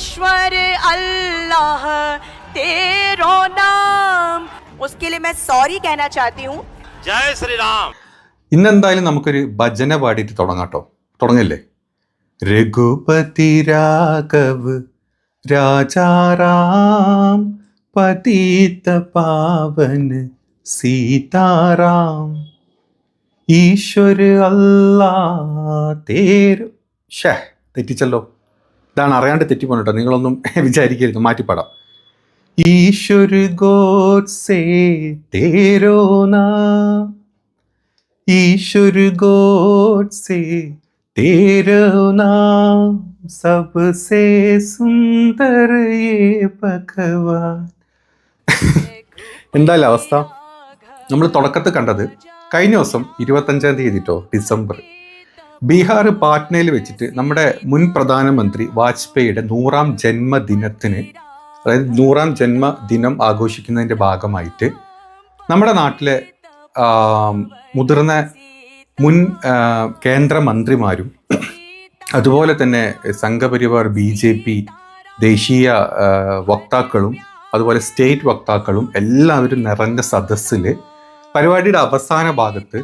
ईश्वर अल्लाह तेरो नाम उसके लिए मैं सॉरी कहना चाहती हूँ जय श्री राम ഇന്നെന്തായാലും നമുക്കൊരു ഭജന പാടിയിട്ട് തുടങ്ങാട്ടോ തുടങ്ങില്ലേ രഘുപതി രാഘവ് രാജാറാം പതീത പാവന് സീതാറാം ഈശ്വര അല്ലാ തേരു ഷേ തെറ്റിച്ചല്ലോ ഇതാണ് അറിയാണ്ട് തെറ്റിപ്പോണട്ടോ നിങ്ങളൊന്നും വിചാരിക്കരുത്. മാറ്റിപ്പാടാം. എന്തായാലും അവസ്ഥ? നമ്മൾ തുടക്കത്തിൽ കണ്ടത് കഴിഞ്ഞ ദിവസം ഇരുപത്തഞ്ചാം തീയതി കേട്ടോ ഡിസംബർ. ബീഹാർ പാറ്റ്നയിൽ വെച്ചിട്ട് നമ്മുടെ മുൻ പ്രധാനമന്ത്രി വാജ്പേയിയുടെ നൂറാം ജന്മദിനത്തിന് അതായത് നൂറാം ജന്മദിനം ആഘോഷിക്കുന്നതിന്റെ ഭാഗമായിട്ട് നമ്മുടെ നാട്ടിലെ മുതിർന്ന മുൻ കേന്ദ്രമന്ത്രിമാരും അതുപോലെ തന്നെ സംഘപരിവാർ ബി ജെ പി ദേശീയ വക്താക്കളും അതുപോലെ സ്റ്റേറ്റ് വക്താക്കളും എല്ലാവരും നിറഞ്ഞ സദസ്സിൽ പരിപാടിയുടെ അവസാന ഭാഗത്ത്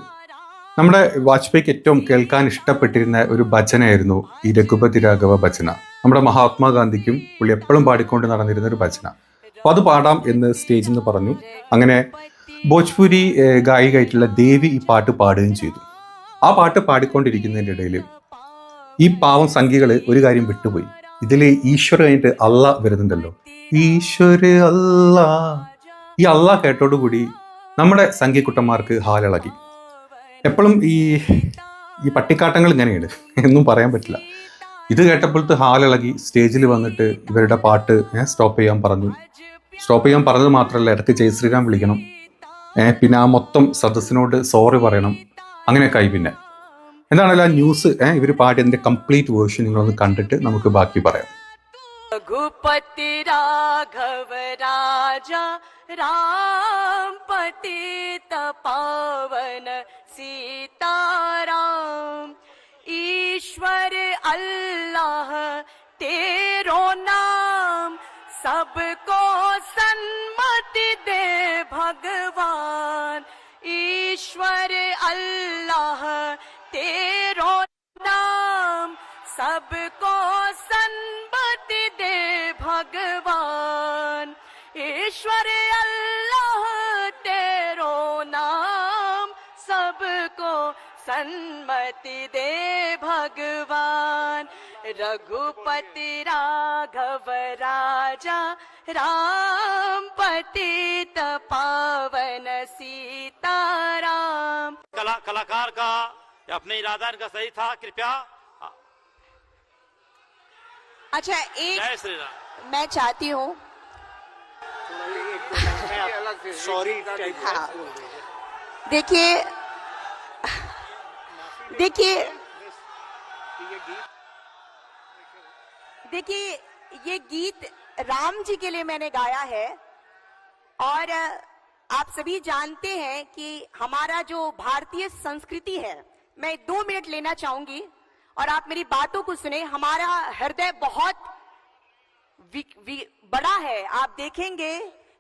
നമ്മുടെ വാജ്പേയിക്ക് ഏറ്റവും കേൾക്കാൻ ഇഷ്ടപ്പെട്ടിരുന്ന ഒരു ഭജനയായിരുന്നു ഈ രഘുപതി രാഘവ ഭജന. നമ്മുടെ മഹാത്മാഗാന്ധിക്കും പുള്ളി എപ്പോഴും പാടിക്കൊണ്ട് നടന്നിരുന്ന ഒരു ഭജന. അപ്പോൾ അത് പാടാം എന്ന് സ്റ്റേജിൽ നിന്ന് പറഞ്ഞു. അങ്ങനെ ഭോജ്പുരി ഗായികയായിട്ടുള്ള ദേവി ഈ പാട്ട് പാടുകയും ചെയ്തു. ആ പാട്ട് പാടിക്കൊണ്ടിരിക്കുന്നതിന്റെ ഇടയിൽ ഈ പാവം സംഖ്യകൾ ഒരു കാര്യം വിട്ടുപോയി. ഇതിൽ ഈശ്വര കഴിഞ്ഞിട്ട് അല്ല വരുന്നുണ്ടല്ലോ. ഈശ്വര അല്ല ഈ അല്ല കേട്ടോടുകൂടി നമ്മുടെ സംഖ്യക്കുട്ടന്മാർക്ക് ഹാലിളകി. എപ്പോഴും ഈ ഈ പട്ടിക്കാട്ടങ്ങൾ ഇങ്ങനെയാണ് എന്നും പറയാൻ പറ്റില്ല. ഇത് കേട്ടപ്പോഴത്തെ ഹാലിളകി സ്റ്റേജിൽ വന്നിട്ട് ഇവരുടെ പാട്ട് സ്റ്റോപ്പ് ചെയ്യാൻ പറഞ്ഞു. സ്റ്റോപ്പ് ചെയ്യാൻ പറഞ്ഞത് മാത്രമല്ല ഇടയ്ക്ക് ജയശ്രീരാം വിളിക്കണം. പിന്നെ ആ മൊത്തം സദസ്സിനോട് സോറി പറയണം. അങ്ങനെയൊക്കെ ആയി പിന്നെ. എന്താണല്ല ആ ന്യൂസ് ഇവർ പാടിയതിന്റെ കംപ്ലീറ്റ് വേർഷൻ നിങ്ങളൊന്ന് കണ്ടിട്ട് നമുക്ക് ബാക്കി പറയാം. രഘുപതി രാഘവ രാജ രാം പതി തപാവന सीताराम, ईश्वर अल्लाह, तेरो नाम, सबको सन्मति दे भगवान। ईश्वर अल्लाह, तेरो नाम, सबको सन्मति दे भगवान। ईश्वर सन्मति दे भगवान। रघुपति राघव राजा राम पतित पावन सीताराम। कला कलाकार का अपने इरादा इनका सही था कृपया। अच्छा एक जय श्री राम। मैं चाहती हूँ। सॉरी हाँ। देखिए देखिए देखिए ये गीत राम जी के लिए मैंने गाया है और आप सभी जानते हैं कि हमारा जो भारतीय संस्कृति है मैं दो मिनट लेना चाहूँगी और आप मेरी बातों को सुने। हमारा हृदय बहुत वि, वि, बड़ा है। आप देखेंगे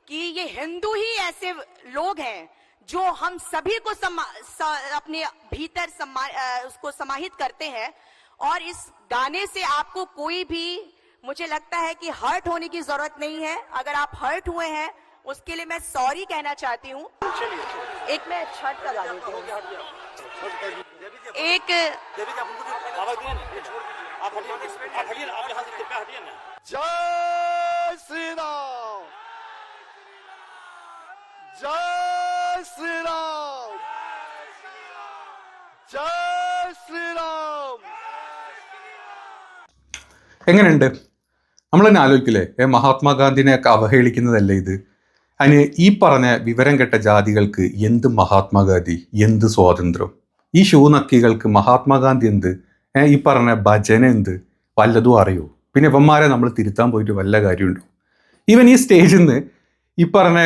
कि ये हिंदू ही ऐसे लोग हैं जो हम सभी को समा, स, अपने भीतर समा, उसको समाहित करते हैं और इस गाने से आपको कोई भी मुझे लगता है कि हर्ट होने की ज़रूरत नहीं है। अगर आप हर्ट हुए हैं उसके लिए मैं सॉरी कहना चाहती हूँ। एक मैं छठ का गा देती हूँ। एक देवी जी आप उनको जो बाबा जी ये छोड़ दीजिए। आप हटिए आप हटिए ना। आप यहाँ से कृपया हटिए ना। जय श्री राम। जय श्री राम जय श्री राम എങ്ങനെയുണ്ട് നമ്മൾ തന്നെ ആലോചിക്കില്ലേ ഏ, മഹാത്മാഗാന്ധിനെയൊക്കെ അവഹേളിക്കുന്നതല്ലേ ഇത് അതിന് ഈ പറഞ്ഞ വിവരം കെട്ട ജാതികൾക്ക് എന്ത് മഹാത്മാഗാന്ധി എന്ത് സ്വാതന്ത്ര്യം ഈ ഷൂനക്കികൾക്ക് മഹാത്മാഗാന്ധി എന്ത് ഏ, ഈ പറഞ്ഞ ഭജന എന്ത് വല്ലതും അറിയോ പിന്നെ ഇവന്മാരെ നമ്മൾ തിരുത്താൻ പോയിട്ട് വല്ല കാര്യമുണ്ടോ ഈവൻ ഈ സ്റ്റേജിൽ നിന്ന് ഈ പറഞ്ഞ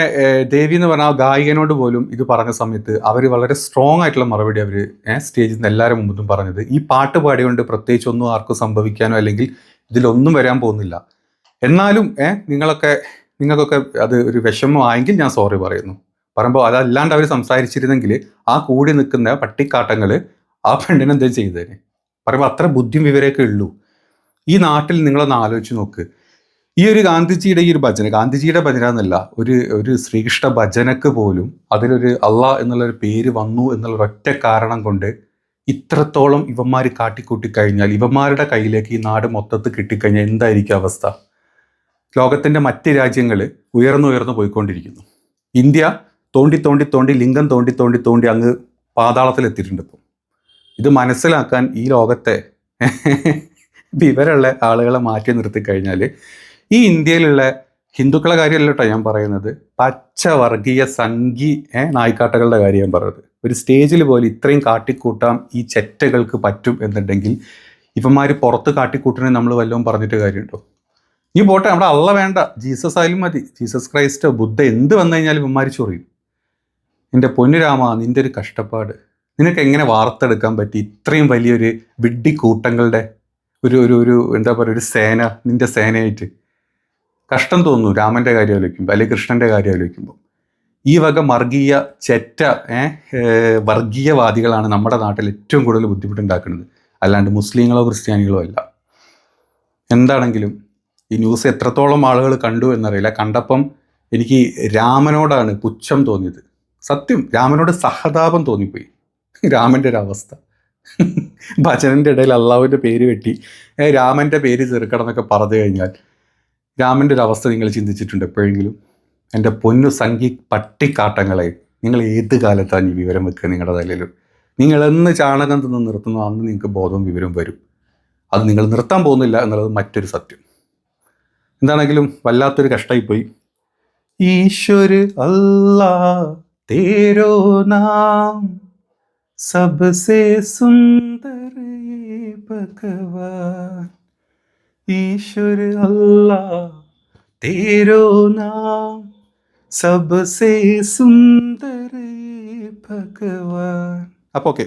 ദേവി എന്ന് പറഞ്ഞ ആ ഗായികനോട് പോലും ഇത് പറഞ്ഞ സമയത്ത് അവർ വളരെ സ്ട്രോങ് ആയിട്ടുള്ള മറുപടി അവർ സ്റ്റേജിൽ നിന്ന് എല്ലാവരും മുമ്പും പറഞ്ഞത്. ഈ പാട്ട് പാടിയുകൊണ്ട് പ്രത്യേകിച്ച് ഒന്നും ആർക്കും സംഭവിക്കാനോ അല്ലെങ്കിൽ ഇതിലൊന്നും വരാൻ പോകുന്നില്ല. എന്നാലും ഏഹ് നിങ്ങളൊക്കെ നിങ്ങൾക്കൊക്കെ അത് ഒരു വിഷമമായെങ്കിൽ ഞാൻ സോറി പറയുന്നു. പറയുമ്പോൾ അതല്ലാണ്ട് അവർ സംസാരിച്ചിരുന്നെങ്കിൽ ആ കൂടി നിൽക്കുന്ന പട്ടിക്കാട്ടങ്ങൾ ആ പെണ്ണിനെ എന്തെങ്കിലും ചെയ്തേനെ. പറയുമ്പോൾ അത്ര ബുദ്ധിയും വിവരമൊക്കെ ഉള്ളൂ. ഈ നാട്ടിൽ നിങ്ങളൊന്ന് ആലോചിച്ച് നോക്ക്. ഈ ഒരു ഗാന്ധിജിയുടെ ഈ ഒരു ഭജന ഗാന്ധിജിയുടെ ഭജന എന്നല്ല ഒരു ഒരു ശ്രീകൃഷ്ണ ഭജനക്ക് പോലും അതിലൊരു അള്ളാഹ് എന്നുള്ളൊരു പേര് വന്നു എന്നുള്ള ഒറ്റ കാരണം കൊണ്ട് ഇത്രത്തോളം ഇവന്മാർ കാട്ടിക്കൂട്ടി കഴിഞ്ഞാൽ ഇവന്മാരുടെ കയ്യിലേക്ക് ഈ നാട് മൊത്തത്തിൽ കിട്ടിക്കഴിഞ്ഞാൽ എന്തായിരിക്കും അവസ്ഥ? ലോകത്തിന്റെ മറ്റ് രാജ്യങ്ങൾ ഉയർന്നുയർന്നു പോയിക്കൊണ്ടിരിക്കുന്നു. ഇന്ത്യ തോണ്ടി തോണ്ടി തോണ്ടി ലിംഗം തോണ്ടി തോണ്ടി തോണ്ടി അങ്ങ് പാതാളത്തിലെത്തിയിട്ടുണ്ട് ഇപ്പം. ഇത് മനസ്സിലാക്കാൻ ഈ ലോകത്തെ വിവരമുള്ള ആളുകളെ മാറ്റി നിർത്തി കഴിഞ്ഞാൽ ഈ ഇന്ത്യയിലുള്ള ഹിന്ദുക്കളെ കാര്യമല്ല കേട്ടോ ഞാൻ പറയുന്നത്. പച്ചവർഗീയ സംഘി ഏ നായ്ക്കാട്ടകളുടെ കാര്യം ഞാൻ പറയുന്നത്. ഒരു സ്റ്റേജിൽ പോലും ഇത്രയും കാട്ടിക്കൂട്ടാം ഈ ചെറ്റകൾക്ക് പറ്റും എന്നുണ്ടെങ്കിൽ ഇവന്മാർ പുറത്ത് കാട്ടിക്കൂട്ടണേ നമ്മൾ വല്ലതും പറഞ്ഞിട്ട് കാര്യമുണ്ടോ? നീ പോട്ടെ നമ്മുടെ അള്ള വേണ്ട. ജീസസ് ആയാലും മതി. ജീസസ് ക്രൈസ്റ്റ് ബുദ്ധ എന്ത് വന്നു കഴിഞ്ഞാലും ഇവന്മാർ ചൊറിയും. എന്റെ പൊന്നുരാമ നിന്റെ ഒരു കഷ്ടപ്പാട്. നിനക്ക് എങ്ങനെ വാർത്തെടുക്കാൻ പറ്റി? ഇത്രയും വലിയൊരു വിഡ്ഢി കൂട്ടങ്ങളുടെ ഒരു ഒരു ഒരു എന്താ പറയുക ഒരു സേന നിന്റെ സേനയായിട്ട്. കഷ്ടം തോന്നുന്നു രാമന്റെ കാര്യം ആലോചിക്കുമ്പോൾ അല്ലെങ്കിൽ കൃഷ്ണന്റെ കാര്യം ആലോചിക്കുമ്പോൾ ഈ വക വർഗീയ ചെറ്റ വർഗീയവാദികളാണ് നമ്മുടെ നാട്ടിൽ ഏറ്റവും കൂടുതൽ ബുദ്ധിമുട്ടുണ്ടാക്കുന്നത്. അല്ലാണ്ട് മുസ്ലിങ്ങളോ ക്രിസ്ത്യാനികളോ അല്ല. എന്താണെങ്കിലും ഈ ന്യൂസ് എത്രത്തോളം ആളുകൾ കണ്ടു എന്നറിയില്ല. കണ്ടപ്പം എനിക്ക് രാമനോടാണ് പുച്ഛം തോന്നിയത്. സത്യം രാമനോട് സഹതാപം തോന്നിപ്പോയി. രാമന്റെ ഒരു അവസ്ഥ. ഭജനന്റെ ഇടയിൽ അള്ളാഹുവിന്റെ പേര് വെട്ടി രാമന്റെ പേര് ചെറുക്കണം എന്നൊക്കെ പറഞ്ഞു കഴിഞ്ഞാൽ രാമന്റെ ഒരു അവസ്ഥ നിങ്ങൾ ചിന്തിച്ചിട്ടുണ്ട് എപ്പോഴെങ്കിലും? എന്റെ പൊന്നു സംഖ്യ പട്ടിക്കാട്ടങ്ങളെ നിങ്ങൾ ഏത് കാലത്താണ് ഈ വിവരം വെക്കുക നിങ്ങളുടെ തലയിൽ നിങ്ങളെന്ന് ചാണകം തിന്ന് നിർത്തുന്നു അന്ന് നിങ്ങൾക്ക് ബോധവും വിവരവും വരും. അത് നിങ്ങൾ നിർത്താൻ പോകുന്നില്ല എന്നുള്ളത് മറ്റൊരു സത്യം. എന്താണെങ്കിലും വല്ലാത്തൊരു കഷ്ടമായിപ്പോയി ഈശ്വര് അല്ലാ തേരോ നാം സബ്സേ സുന്ദരേ ഭഗവാൻ. ईश्वर अल्लाह तेरो नाम सबसे सुंदर ये भगवान അപ്പോൾ ഓക്കെ